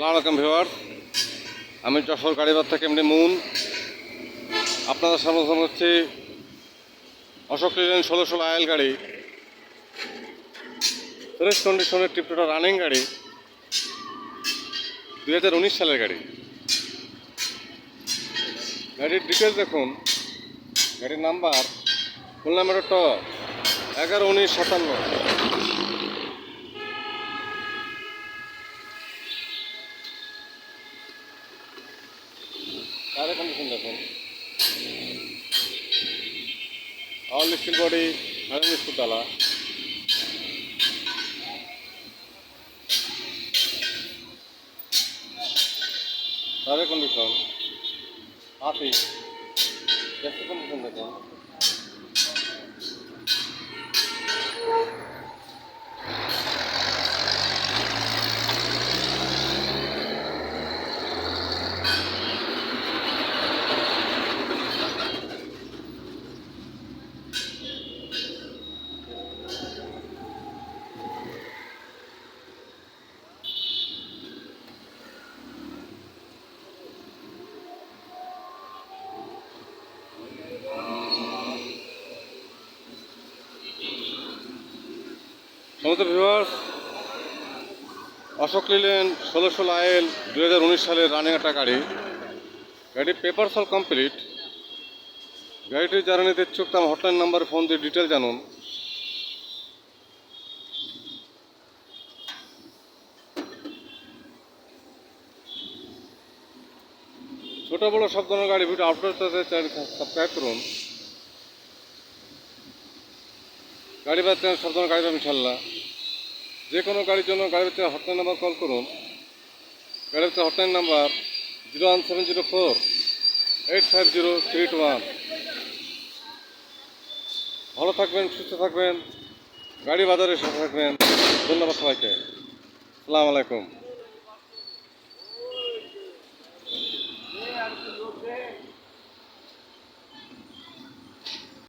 সালাম আলাইকুম ভিওয়ার আমি যশোর গাড়িবার থেকে এমনি মুন। আপনাদের সামনে হচ্ছে অশোক লেলেন ষোলো ষোলো আয়েল গাড়ি। ফ্রেশ কন্ডিশনের টিপটোটা রানিং গাড়ি। দুই হাজার উনিশ সালের গাড়ি। গাড়ির ডিটেলস দেখুন। গাড়ির নাম্বার ফুল নাম্বার ট এগারো উনিশ সাতান্ন। টায়ারের কন্ডিশন দেখুন অল স্টিল বডি স্কুল ডালা টায়ারের কন্ডিশন হাতি গ্যাসের কন্ডিশন দেখুন সমস্ত ভিউয়ার্স অশোক লিলেন ষোলোশো ষোলো আইএল দু হাজার উনিশ সালের রানিং একটা গাড়ি। গাড়ির পেপার সল কমপ্লিট গাড়িটি যারা নিতে ইচ্ছুক তার হটলাইন নাম্বার ফোন দিয়ে ডিটেল জানুন। ছোটো বড়ো সব ধরনের গাড়ি, ভিডিও আপলোড করতে সাবস্ক্রাইব করুন। গাড়ি পাচ্ছেন সব ধরনের গাড়ি পাবেন ইনশাল্লাহ যে কোনো গাড়ির জন্য গাড়ি পাচ্ছে হটলাইন নাম্বার কল করুন। গাড়ি পাচ্ছে hotline number zero one seven zero four eight five zero three two one ভালো থাকবেন, সুস্থ থাকবেন, গাড়ি বাজারে সাথে থাকবেন। ধন্যবাদ সবাইকে। আসসালামু আলাইকুম।